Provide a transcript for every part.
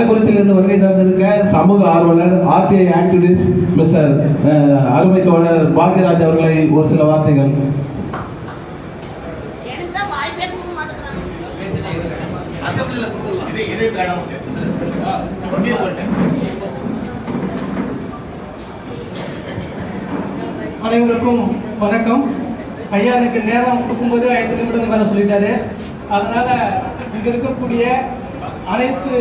கள்ளக்குறிச்சியிலிருந்து வருகை தந்திருக்க சமூக ஆர்வலர் ஆர்டிஐ ஆக்டிவிஸ்ட் மிஸ்டர் அருமை தோழர் பாக்யராஜ் அவர்களை ஒரு சில வார்த்தைகள். அனைவருக்கும் வணக்கம். ஐயா எனக்கு நேரம் கொடுக்கும்போது ஐந்து நிமிடங்கள் மேலே சொல்லிட்டாரு. அதனால இங்க இருக்கக்கூடிய அனைத்து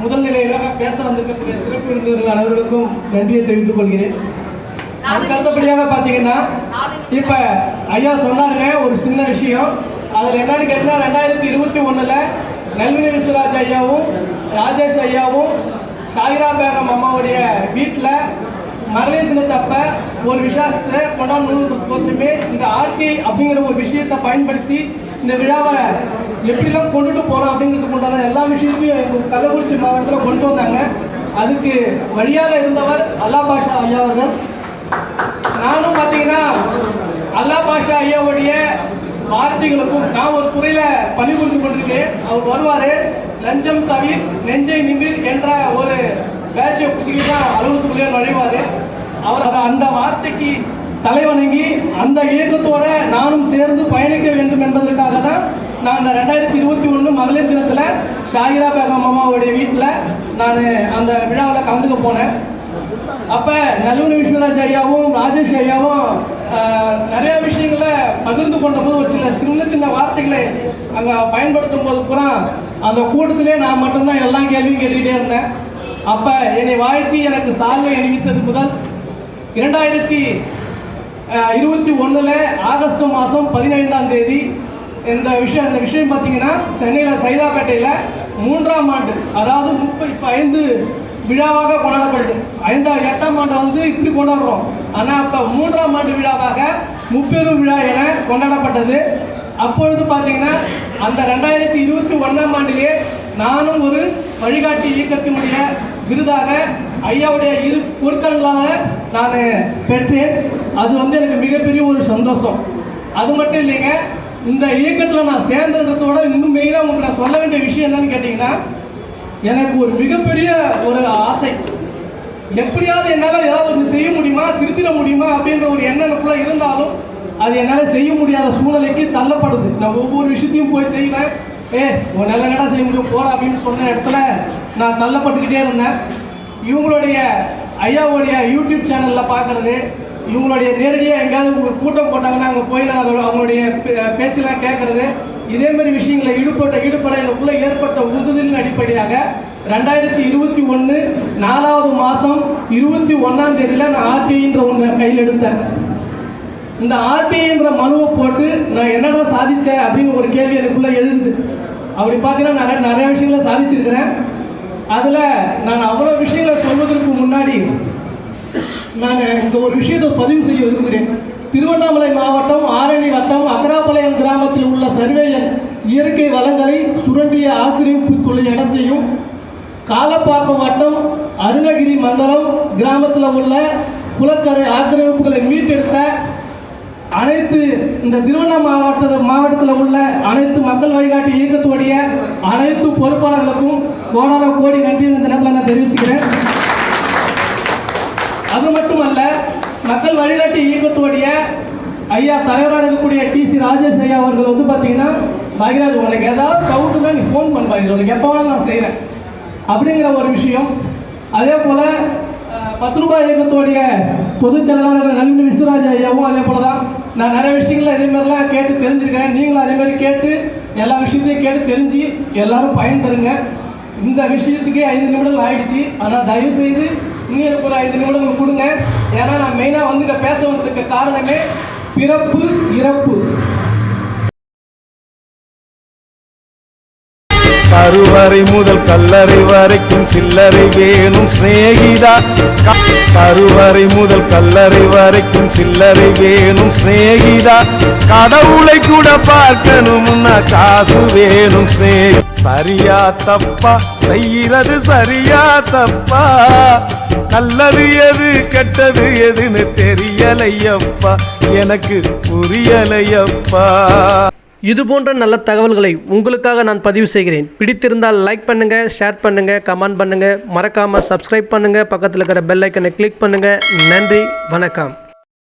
முதல் நிலையிலாக பேச வந்திருக்கக்கூடிய சிறப்பு விருந்தினர்கள் அனைவருக்கும் நன்றியை தெரிவித்துக் கொள்கிறேன். அதுக்கு அடுத்தபடியாக பார்த்தீங்கன்னா இப்ப ஐயா சொன்னாருங்க ஒரு சின்ன விஷயம். அதுல என்னன்னு கேட்டால் ரெண்டாயிரத்தி இருபத்தி ஒண்ணுல நல்வினி விஸ்வராஜ் ஐயாவும் ராஜேஷ் ஐயாவும் சாயிரா பேகம் அம்மாவுடைய வீட்டுல மகளிர் தினத்தப்ப ஒரு விஷயத்தை கோசமே இந்த ஆர்டி அப்படிங்கிற ஒரு விஷயத்தை பயன்படுத்தி இந்த விழாவை எப்படிலாம் கொண்டுட்டு போகலாம் அப்படிங்கிறதுக்கு உண்டான எல்லா விஷயத்தையும் கள்ளக்குறிச்சி மாவட்டத்தில் கொண்டு வந்தாங்க. அதுக்கு வழியாக இருந்தவர் அல்லா பாஷா ஐயா அவர்கள். நானும் பார்த்தீங்கன்னா அல்லா பாஷா ஐயாவுடைய வார்த்தைகளுக்கும் நான் ஒரு துறையில பணிபுரிந்து கொண்டிருக்கேன் அவர் வருவார். லஞ்சம் தவிர் நெஞ்சை நிமிர் என்ற ஒரு பேட்சை புதுக்கி தான் அலுவலகத்துக்குள்ளே நுழைவார். அவர் அந்த வார்த்தைக்கு தலைவணங்கி அந்த இயக்கத்தோட நானும் சேர்ந்து பயணிக்க வேண்டும் என்பதற்காக தான் நான் இந்த ரெண்டாயிரத்தி இருபத்தி ஒன்று மகளிர் தினத்தில் ஷாகிரா பேகம் அம்மாவுடைய வீட்டில் நான் அந்த விழாவில் கலந்துக்க போனேன். அப்போ நலுவனி விஸ்வராஜ் ஐயாவும் ராஜேஷ் ஐயாவும் நிறைய விஷயங்களை பகிர்ந்து கொண்ட போது ஒரு சில சின்ன சின்ன வார்த்தைகளை அங்கே பயன்படுத்தும் போது பூரா அந்த கூட்டத்திலே நான் மட்டும்தான் எல்லா கேள்வியும் கேட்டுக்கிட்டே இருந்தேன். அப்போ என்னை வாழ்த்தி எனக்கு சால்வை அணிவித்தது முதல் இரண்டாயிரத்தி இருபத்தி ஒன்றில் ஆகஸ்ட் மாதம் பதினைந்தாம் தேதி இந்த விஷயம் இந்த விஷயம் பார்த்தீங்கன்னா சென்னையில் சைதாப்பேட்டையில் மூன்றாம் ஆண்டு அதாவது முப்பது இப்போ ஐந்து விழாவாக கொண்டாடப்படுது. ஐந்தா எட்டாம் ஆண்டு வந்து இப்படி கொண்டாடுறோம். ஆனால் அப்போ மூன்றாம் ஆண்டு விழாவாக முப்பெரும் விழா என கொண்டாடப்பட்டது. அப்பொழுது பார்த்தீங்கன்னா அந்த ரெண்டாயிரத்தி இருபத்தி ஒன்றாம் ஆண்டிலே நானும் ஒரு வழிகாட்டி இயக்கத்தினுடைய விருதாக ஐயாவுடைய இரு பொருட்களாக நான் பெற்றேன். அது வந்து எனக்கு மிகப்பெரிய ஒரு சந்தோஷம். அது மட்டும் இல்லைங்க இந்த இயக்கத்தில் நான் சேர்ந்ததுறதோட இன்னும் மெயினாக உங்களுக்கு நான் சொல்ல வேண்டிய விஷயம் என்னன்னு கேட்டிங்கன்னா எனக்கு ஒரு மிகப்பெரிய ஒரு ஆசை. எப்படியாவது என்னால் ஏதாவது ஒன்று செய்ய முடியுமா? திருத்திட முடியுமா? அப்படின்ற ஒரு எண்ணம் இருந்தாலும் அது என்னால் செய்ய முடியாத சூழ்நிலைக்கு தள்ளப்படுது. நான் ஒவ்வொரு விஷயத்தையும் போய் செய்வேன். ஏ ஒரு நல்ல நேரம் செய்ய முடியும்? போற அப்படின்னு சொன்ன இடத்துல நான் தள்ளப்பட்டுக்கிட்டே இருந்தேன். இவங்களுடைய ஐயாவுடைய யூடியூப் சேனலில் பார்க்கறது இவங்களுடைய நேரடியாக எங்கேயாவது உங்களுக்கு கூட்டம் போட்டாங்கன்னா அங்கே போய் நான் அதோட அவங்களுடைய பே- பேச்செல்லாம் கேட்கறது இதே மாதிரி விஷயங்களை ஈடுபட்ட ஈடுபட எனக்குள்ள ஏற்பட்ட உறுதியின் அடிப்படையாக ரெண்டாயிரத்தி இருபத்தி ஒன்று நாலாவது மாதம் இருபத்தி ஒன்றாம் தேதியில் நான் ஆர்டிஐன்ற ஒன்று கையில் எடுத்தேன். இந்த ஆர்டிஐன்ற மனுவை போட்டு நான் என்னடா சாதித்தேன் அப்படின்னு ஒரு கேள்வி எனக்குள்ள எழுது. அப்படி பார்த்தீங்கன்னா நிறைய நிறைய விஷயங்களை சாதிச்சிருக்கிறேன். அதில் நான் அவ்வளோ விஷயங்களை சொல்வதற்கு முன்னாடி நான் இந்த ஒரு விஷயத்தை பதிவு செய்ய விரும்புகிறேன். திருவண்ணாமலை மாவட்டம் ஆரணி வட்டம் அக்கராபாளையம் கிராமத்தில் உள்ள சர்வேயர் இயற்கை வளங்களை சுரண்டிய ஆக்கிரமிப்புக்குள்ள இடத்தையும் காலப்பாக்கம் வட்டம் அருணகிரி மண்டலம் கிராமத்தில் உள்ள குளக்கரை ஆக்கிரமிப்புகளை மீட்டெடுத்த அனைத்து இந்த திருவண்ணா மாவட்ட மாவட்டத்தில் உள்ள அனைத்து மக்கள் வழிகாட்டி இயக்கத்துடைய அனைத்து பொறுப்பாளர்களுக்கும் கோடான கோடி நன்றி இந்த நேரத்தில் நான் தெரிவிச்சுக்கிறேன். அது மட்டுமல்ல மக்கள் வழிகாட்டி இயக்கத்துடைய ஐயா தலைவராக இருக்கக்கூடிய டி சி ராஜேஷ் ஐயா அவர்கள் வந்து பார்த்தீங்கன்னா பாகிராஜ் உனக்கு ஏதாவது டவுட்டுனா நீ ஃபோன் பண்ண பாகிராஜ் உனக்கு எப்போ வேணாலும் நான் செய்கிறேன் அப்படிங்கிற ஒரு விஷயம். அதே போல் பத்து ரூபாய் இயக்கத்துடைய பொதுச் செயலாளர் நளினி விஸ்வராஜ் ஐயாவும் அதே போல தான். நான் நிறைய விஷயங்கள் இதே மாதிரிலாம் கேட்டு தெரிஞ்சிருக்கிறேன் நீங்களும் அதே மாதிரி கேட்டு எல்லா விஷயத்தையும் கேட்டு தெரிஞ்சு எல்லாரும் பயன்பெறுங்க இந்த விஷயத்துக்கே ஐந்து நிமிடங்கள் ஆயிடுச்சு. ஆனால் தயவு செய்து இன்னும் ஒரு ஐந்து நிமிடங்கள் கொடுங்க. ஏன்னா நான் மெயினாக வந்து இங்கே பேச வந்ததுக்கு காரணமே பிறப்பு இறப்பு. கருவறை முதல் கல்லறை வரைக்கும் சில்லறை வேணும் சிநேகிதா. கருவறை முதல் கல்லறை வரைக்கும் சில்லறை வேணும் சிநேகிதா. கடவுளை கூட பார்க்கணும்னா காசு வேணும் சிநேகி சரியா தப்பா? செய்யறது சரியா தப்பா? நல்லது எது கெட்டது எதுன்னு தெரியலையப்பா. எனக்கு புரியலையப்பா. இது போன்ற நல்ல தகவல்களை உங்களுக்காக நான் பதிவு செய்கிறேன். பிடித்திருந்தால் லைக் பண்ணுங்க ஷேர் பண்ணுங்க கமெண்ட் பண்ணுங்க. மறக்காம சப்ஸ்கிரைப் பண்ணுங்க. பக்கத்தில் இருக்கிற பெல் ஐக்கனை கிளிக் பண்ணுங்க. நன்றி வணக்கம்.